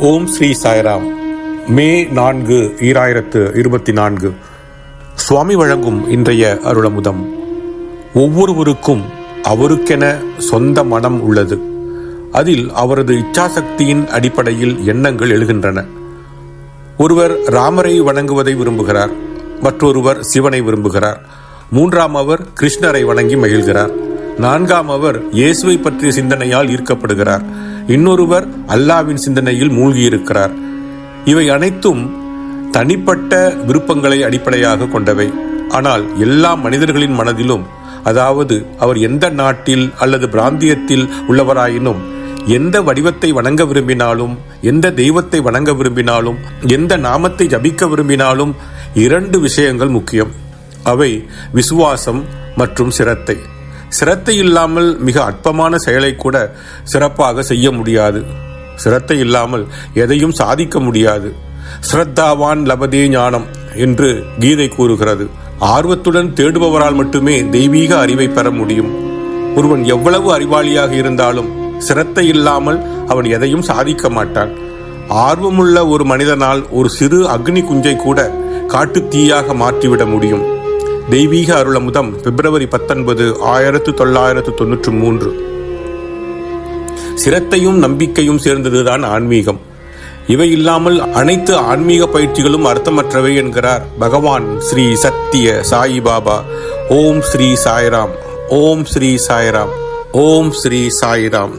ஓம் ஸ்ரீ சாய்ராம். மே நான்கு ஈராயிரத்து இருபத்தி நான்கு சுவாமி வழங்கும் இன்றைய அருளமுதம். ஒவ்வொருவருக்கும் அவருக்கென சொந்த மனம் உள்ளது. அதில் அவரது இச்சாசக்தியின் அடிப்படையில் எண்ணங்கள் எழுகின்றன. ஒருவர் ராமரை வணங்குவதை விரும்புகிறார் மற்றொருவர் சிவனை விரும்புகிறார். மூன்றாம் அவர் கிருஷ்ணரை வணங்கி மகிழ்கிறார். நான்காம் அவர் இயேசுவை பற்றிய சிந்தனையால் ஈர்க்கப்படுகிறார். இன்னொருவர் அல்லாவின் சிந்தனையில் மூழ்கியிருக்கிறார். இவை அனைத்தும் தனிப்பட்ட விருப்பங்களை அடிப்படையாக கொண்டவை. ஆனால் எல்லா மனிதர்களின் மனதிலும் அதாவது அவர் எந்த நாட்டில் அல்லது பிராந்தியத்தில் உள்ளவராயினும் எந்த வடிவத்தை வணங்க விரும்பினாலும் எந்த தெய்வத்தை வணங்க விரும்பினாலும் எந்த நாமத்தை ஜபிக்க விரும்பினாலும் இரண்டு விஷயங்கள் முக்கியம். அவை விசுவாசம் மற்றும் சிரத்தை. சிரத்தை இல்லாமல் மிக அற்பமான செயலை கூட சிறப்பாக செய்ய முடியாது. சிரத்தை இல்லாமல் எதையும் சாதிக்க முடியாது. ஸ்ரத்தாவான் லபதே ஞானம் என்று கீதை கூறுகிறது. ஆர்வத்துடன் தேடுபவரால் மட்டுமே தெய்வீக அறிவை பெற முடியும். ஒருவன் எவ்வளவு அறிவாளியாக இருந்தாலும் சிரத்தை இல்லாமல் அவன் எதையும் சாதிக்க மாட்டான். ஆர்வமுள்ள ஒரு மனிதனால் ஒரு சிறு அக்னி குஞ்சை கூட காட்டுத் தீயாக மாற்றிவிட முடியும். தெய்வீக அருளமுதம் பிப்ரவரி பத்தொன்பது ஆயிரத்து தொள்ளாயிரத்து தொன்னூற்று மூன்று. சிரத்தையும் நம்பிக்கையும் சேர்ந்ததுதான் ஆன்மீகம். இவை இல்லாமல் அனைத்து ஆன்மீக பயிற்சிகளும் அர்த்தமற்றவை என்கிறார் பகவான் ஸ்ரீ சத்திய சாயி பாபா. ஓம் ஸ்ரீ சாய்ராம். ஓம் ஸ்ரீ சாய்ராம். ஓம் ஸ்ரீ சாய்ராம்.